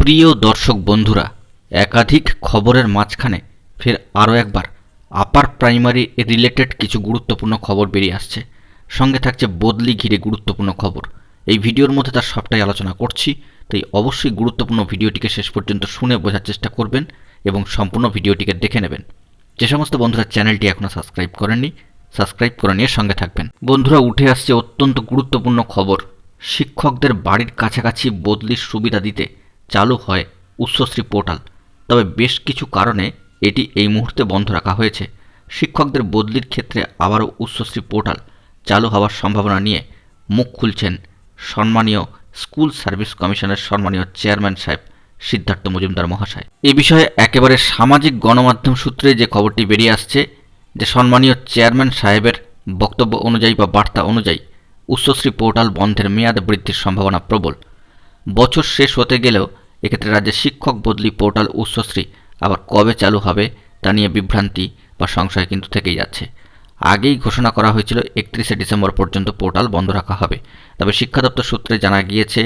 প্রিয় দর্শক বন্ধুরা, একাধিক খবরের মাঝখানে ফের আরও একবার আপার প্রাইমারি রিলেটেড কিছু গুরুত্বপূর্ণ খবর বেরিয়ে আসছে। সঙ্গে থাকছে বদলি ঘিরে গুরুত্বপূর্ণ খবর। এই ভিডিওর মধ্যে তার সবটাই আলোচনা করছি, তাই অবশ্যই গুরুত্বপূর্ণ ভিডিওটিকে শেষ পর্যন্ত শুনে বোঝার চেষ্টা করবেন এবং সম্পূর্ণ ভিডিওটিকে দেখে নেবেন। যে সমস্ত বন্ধুরা চ্যানেলটি এখনও সাবস্ক্রাইব করেননি, সাবস্ক্রাইব করে নিয়ে সঙ্গে থাকবেন। বন্ধুরা, উঠে আসছে অত্যন্ত গুরুত্বপূর্ণ খবর। শিক্ষকদের বাড়ির কাছাকাছি বদলির সুবিধা দিতে চালু হয় উচ্চশ্রী পোর্টাল। তবে বেশ কিছু কারণে এটি এই মুহূর্তে বন্ধ রাখা হয়েছে। শিক্ষকদের বদলির ক্ষেত্রে আবারও উচ্চশ্রী পোর্টাল চালু হওয়ার সম্ভাবনা নিয়ে মুখ খুলছেন সম্মানীয় স্কুল সার্ভিস কমিশনের সম্মানীয় চেয়ারম্যান সাহেব সিদ্ধার্থ মজুমদার মহাশয়। এ বিষয়ে একেবারে সামাজিক গণমাধ্যম সূত্রে যে খবরটি বেরিয়ে আসছে, যে সম্মানীয় চেয়ারম্যান সাহেবের বক্তব্য অনুযায়ী বা বার্তা অনুযায়ী উচ্চশ্রী পোর্টাল বন্ধের মেয়াদ বৃদ্ধির সম্ভাবনা প্রবল। বছর শেষ হতে গেলেও এক্ষেত্রে রাজ্যের শিক্ষক বদলি পোর্টাল উচ্চশ্রী আবার কবে চালু হবে তা নিয়ে বিভ্রান্তি বা সংশয় কিন্তু থেকেই যাচ্ছে। আগেই ঘোষণা করা হয়েছিল একত্রিশে ডিসেম্বর পর্যন্ত পোর্টাল বন্ধ রাখা হবে। তবে শিক্ষা দপ্তর সূত্রে জানা গিয়েছে,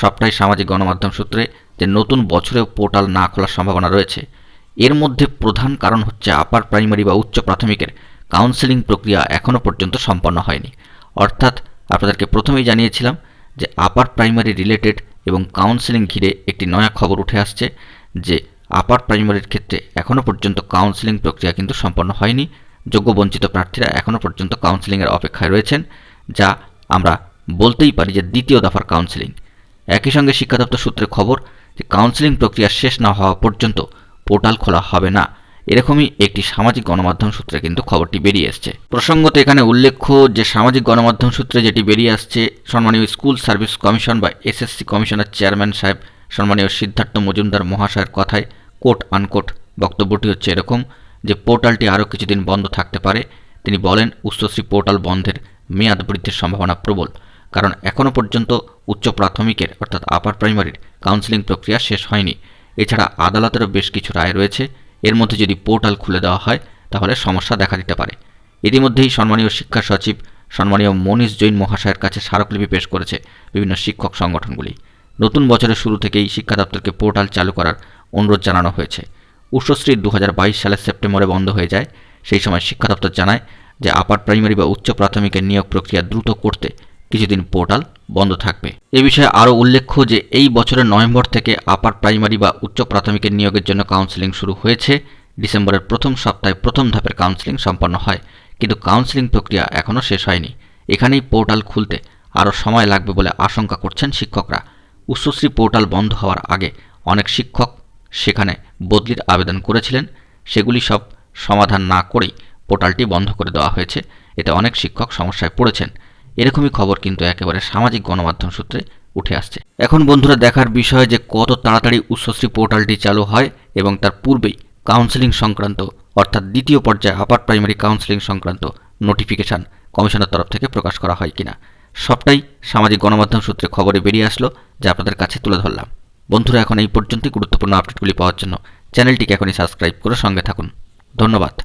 সবটাই সামাজিক গণমাধ্যম সূত্রে যে নতুন বছরেও পোর্টাল না খোলার সম্ভাবনা রয়েছে। এর মধ্যে প্রধান কারণ হচ্ছে আপার প্রাইমারি বা উচ্চ প্রাথমিকের কাউন্সেলিং প্রক্রিয়া এখনও পর্যন্ত সম্পন্ন হয়নি। অর্থাৎ আপনাদেরকে প্রথমেই জানিয়েছিলাম যে আপার প্রাইমারি রিলেটেড এবং কাউন্সেলিং ঘিরে একটি নয়া খবর উঠে আসছে যে আপার প্রাইমারির ক্ষেত্রে এখনও পর্যন্ত কাউন্সেলিং প্রক্রিয়া কিন্তু সম্পন্ন হয়নি। যোগ্য বঞ্চিত প্রার্থীরা এখনও পর্যন্ত কাউন্সেলিংয়ের অপেক্ষায় রয়েছেন, যা আমরা বলতেই পারি যে দ্বিতীয় দফার কাউন্সেলিং একই সঙ্গে শিক্ষা দপ্তর সূত্রে খবর যে কাউন্সেলিং প্রক্রিয়া শেষ না হওয়া পর্যন্ত পোর্টাল খোলা হবে না। এরকমই একটি সামাজিক গণমাধ্যম সূত্রে কিন্তু খবরটি বেরিয়ে এসছে। প্রসঙ্গত এখানে উল্লেখ্য যে, সামাজিক গণমাধ্যম সূত্রে যেটি বেরিয়ে আসছে, সম্মানীয় স্কুল সার্ভিস কমিশন বা এসএসসি কমিশনের চেয়ারম্যান সাহেব সম্মানীয় সিদ্ধার্থ মজুমদার মহাশয়ের কথায় কোট আনকোট বক্তব্যটি হচ্ছে এরকম যে, পোর্টালটি আরও কিছুদিন বন্ধ থাকতে পারে। তিনি বলেন, উচ্চশ্রী পোর্টাল বন্ধের মেয়াদ বৃদ্ধির সম্ভাবনা প্রবল, কারণ এখনও পর্যন্ত উচ্চ প্রাথমিকের অর্থাৎ আপার প্রাইমারির কাউন্সেলিং প্রক্রিয়া শেষ হয়নি। এছাড়া আদালতেরও বেশ কিছু রায় রয়েছে। এর মধ্যে যদি পোর্টাল খুলে দেওয়া হয়, তাহলে সমস্যা দেখা দিতে পারে। ইতিমধ্যেই সম্মানীয় শিক্ষা সচিব, সম্মানীয় মনীষ জৈন মহাশয়ের কাছে স্মারকলিপি পেশ করেছে বিভিন্ন শিক্ষক সংগঠনগুলি। নতুন বছরের শুরু থেকেই শিক্ষা দপ্তরকে পোর্টাল চালু করার অনুরোধ জানানো হয়েছে। উচ্চশ্রী দু হাজার সালের সেপ্টেম্বরে বন্ধ হয়ে যায়। সেই সময় শিক্ষা দপ্তর জানায় যে, আপার প্রাইমারি বা উচ্চ প্রাথমিকের নিয়োগ প্রক্রিয়া দ্রুত করতে কিছুদিন পোর্টাল বন্ধ থাকবে। এ বিষয়ে আরও উল্লেখ্য যে, এই বছরের নভেম্বর থেকে আপার প্রাইমারি বা উচ্চ প্রাথমিকের নিয়োগের জন্য কাউন্সেলিং শুরু হয়েছে। ডিসেম্বরের প্রথম সপ্তাহে প্রথম ধাপের কাউন্সেলিং সম্পন্ন হয়, কিন্তু কাউন্সেলিং প্রক্রিয়া এখনও শেষ হয়নি। এখানেই পোর্টাল খুলতে আরও সময় লাগবে বলে আশঙ্কা করছেন শিক্ষকরা। উচ্চশ্রী পোর্টাল বন্ধ হওয়ার আগে অনেক শিক্ষক সেখানে বদলির আবেদন করেছিলেন। সেগুলি সব সমাধান না করেই পোর্টালটি বন্ধ করে দেওয়া হয়েছে। এতে অনেক শিক্ষক সমস্যায় পড়েছেন। এরকমই খবর কিন্তু একেবারে সামাজিক গণমাধ্যম সূত্রে উঠে আসছে। এখন বন্ধুরা দেখার বিষয় যে কত তাড়াতাড়ি উচ্চশ্রী পোর্টালটি চালু হয় এবং তার পূর্বেই কাউন্সেলিং সংক্রান্ত, অর্থাৎ দ্বিতীয় পর্যায়ে আপার প্রাইমারি কাউন্সেলিং সংক্রান্ত নোটিফিকেশান কমিশনের তরফ থেকে প্রকাশ করা হয় কিনা। সবটাই সামাজিক গণমাধ্যম সূত্রে খবরে বেরিয়ে আসলো, যা আপনাদের কাছে তুলে ধরলাম। বন্ধুরা, এখন এই পর্যন্তই গুরুত্বপূর্ণ আপডেটগুলি পাওয়ার জন্য। চ্যানেলটিকে এখনই সাবস্ক্রাইব করে সঙ্গে থাকুন। ধন্যবাদ।